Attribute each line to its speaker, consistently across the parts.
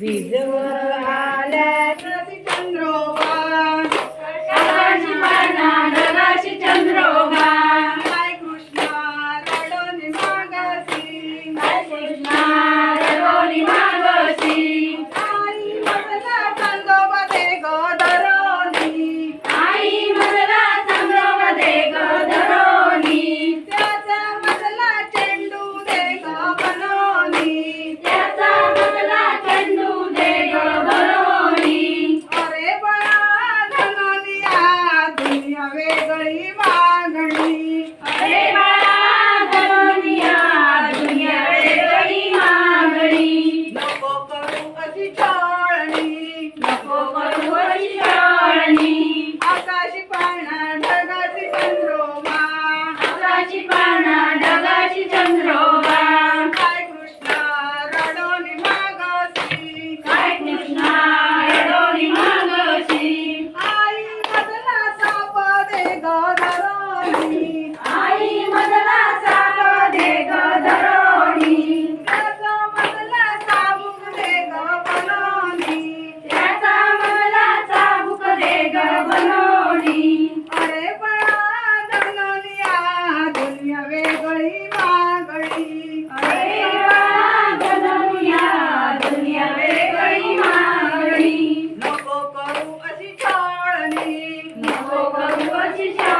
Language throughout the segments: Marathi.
Speaker 1: Vidya Varga. Thank you.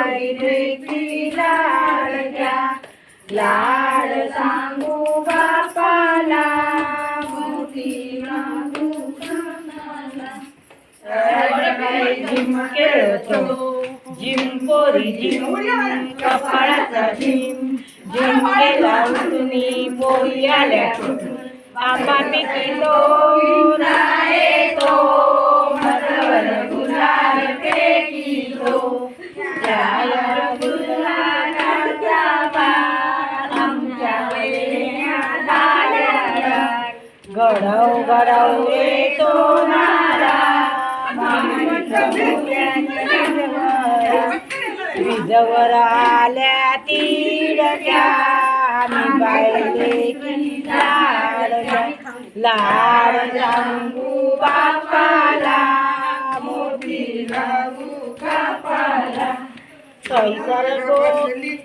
Speaker 2: आई
Speaker 1: लाड सांगू जिम खेळतो जिम पोरी जिम कपाळाचा जिम जिम केला तुम्ही पोरी आल्या बाबा
Speaker 3: पिकी तो येतो. वीजवर आल्या तिडक्या आम्ही बायले की लाडच्या लाड सांगू बापाला मोठी लागू कापाला सैसर गोली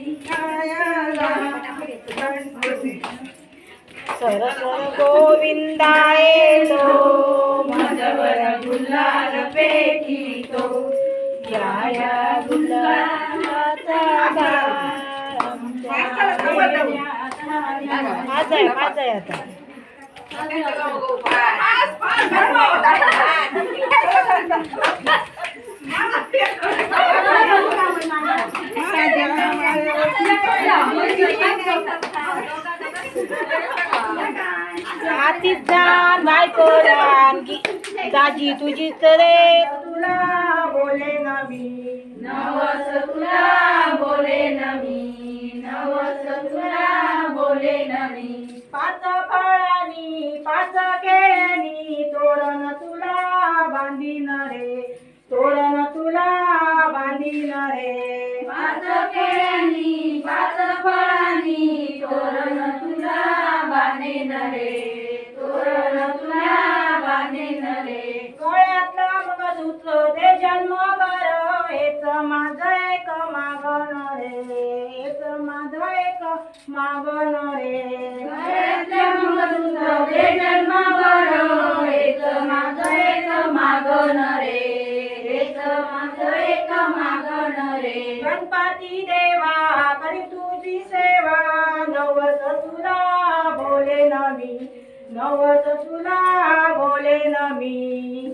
Speaker 3: सरस्वर गोविंदाये तो माझवर गुलाल पेटी तो या आमच्या आज आहे आज आहे आता हातीत जाण बायको रानगी दाजी तुझीच रे. तुला बोले नवी
Speaker 1: नवस तुला बोले नमी नवस तुला बोले नमी
Speaker 3: पाच फळानी पाच केळ्यानी तोरण तुला बांधीन रे. ते जन्मभर हेच माझं एक मागण रे. हेच माझं एक मागण रे.
Speaker 1: हेच माझं एक मागण रे. हेच माझं एक मागण रे.
Speaker 3: गणपती देवा करी तुझी सेवा. नवस तुला बोले नमी नवस तुला बोले नमी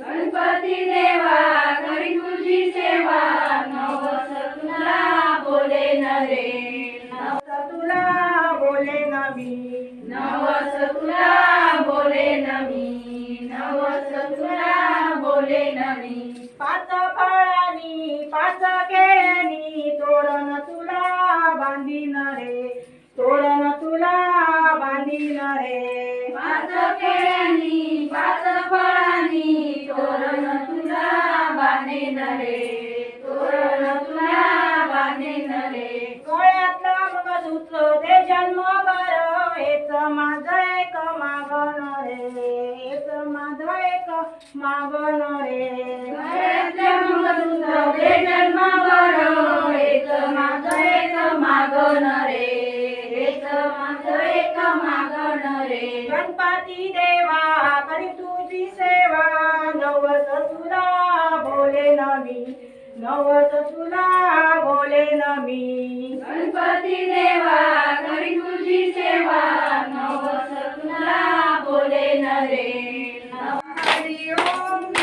Speaker 1: गणपती देवा करी तुझी सेवा नवस तुला बोले न रे.
Speaker 3: नवस तुला बोले नमी
Speaker 1: नवस तुला बोले न मी. नवस तुला बोले न मी.
Speaker 3: पाच फळानी पाच केळ्यानी तोरण जन्मभर हेच माझं एक मागण रे हेच माझं एक मागण रे गणपती देवा करी तुझी सेवा. नवस तुला बोले नमी नवस तुला बोले नमी
Speaker 1: गणपती देवा करी तुझी सेवा. नवस तुला बोले न रे.
Speaker 2: ओम